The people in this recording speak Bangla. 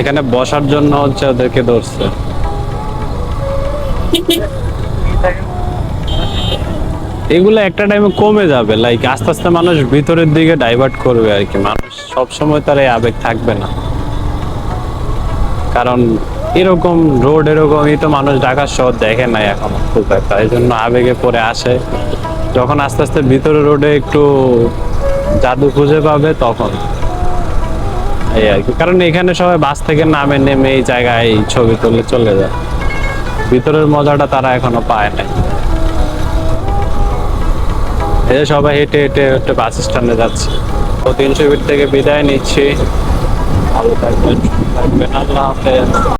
এখানে বসার জন্য হচ্ছে ওদেরকে ধরছে। এগুলো একটা টাইমে কমে যাবে লাইক আস্তে আস্তে মানুষ ভিতরের দিকে ডাইভার্ট করবে আর কি। মানুষ সবসময় তার এই আবেগ থাকবে না। কারণ এরকম রোড এরকমই তো মানুষ ঢাকা শহর দেখে নাই এখন খুব একটা। এই জন্য আবেগে পরে আসে। যখন আস্তে আস্তে ভিতরে রোডে একটু জাদু খুঁজে পাবে তখন। এই আর কি। কারণ এখানে সবাই বাস থেকে নামে, নেমে এই জায়গায় ছবি তুলে চলে যায়। ভিতরের মজাটা তারা এখনও পায় নাই। এই সবাই হেঁটে হেঁটে হেঁটে বাস স্ট্যান্ডে যাচ্ছে। তিনশো ফিট থেকে বিদায় নিচ্ছি। ভালো থাকবেন থাকবেন আল্লাহ হাফেজ